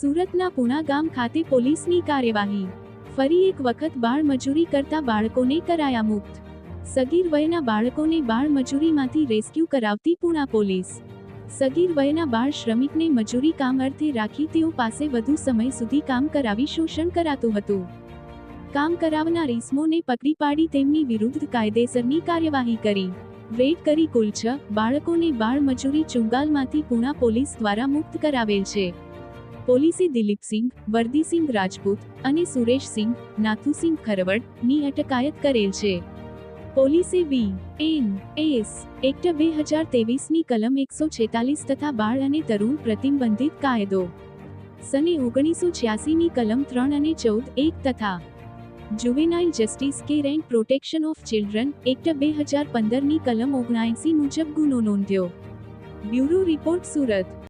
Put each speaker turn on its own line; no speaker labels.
સુરતના પુણા ગામ ખાતે પોલીસની કાર્યવાહી. ફરી એક વખત બાળ મજૂરી કરતા બાળકોને કરાયા મુક્ત. સગીર વયના બાળકોને બાળ મજૂરીમાંથી રેસ્ક્યુ કરાવતી પુણા પોલીસ. સગીર વયના બાળ શ્રમિકને મજૂરી કામ અર્થે રાખી તેઓ પાસે વધુ સમય સુધી કામ કરાવી શોષણ કરાતું હતું. કામ કરાવનાર ઇસમોને પકડી પાડી તેમની વિરુદ્ધ કાયદેસરની કાર્યવાહી કરી. રેડ કરી કુલ છ બાળકોને બાળ મજૂરી ચુંગાલમાંથી પુણા પોલીસ દ્વારા મુક્ત કરાવેલ છે. પોલીસે દિલીપસિંહ વર્દીસિંહ રાજપૂત અને સુરેશસિંહ નાથુસિંહ ખરવડની અટકાયત કરેલ છે. પોલીસે બી એન એસ એક્ટ બે હજારની કલમ એકસો છેતાલીસ તથા બાળ અને તરુણ પ્રતિબંધિત કાયદો. સને ઓગણીસો છ્યાસીની કલમ ત્રણ અને ચૌદ એક તથા juvenile justice care and protection of children act બે હજાર પંદરની કલમ ઓગણએંસી મુજબ ગુનો નોંધ્યો. Bureau report Surat.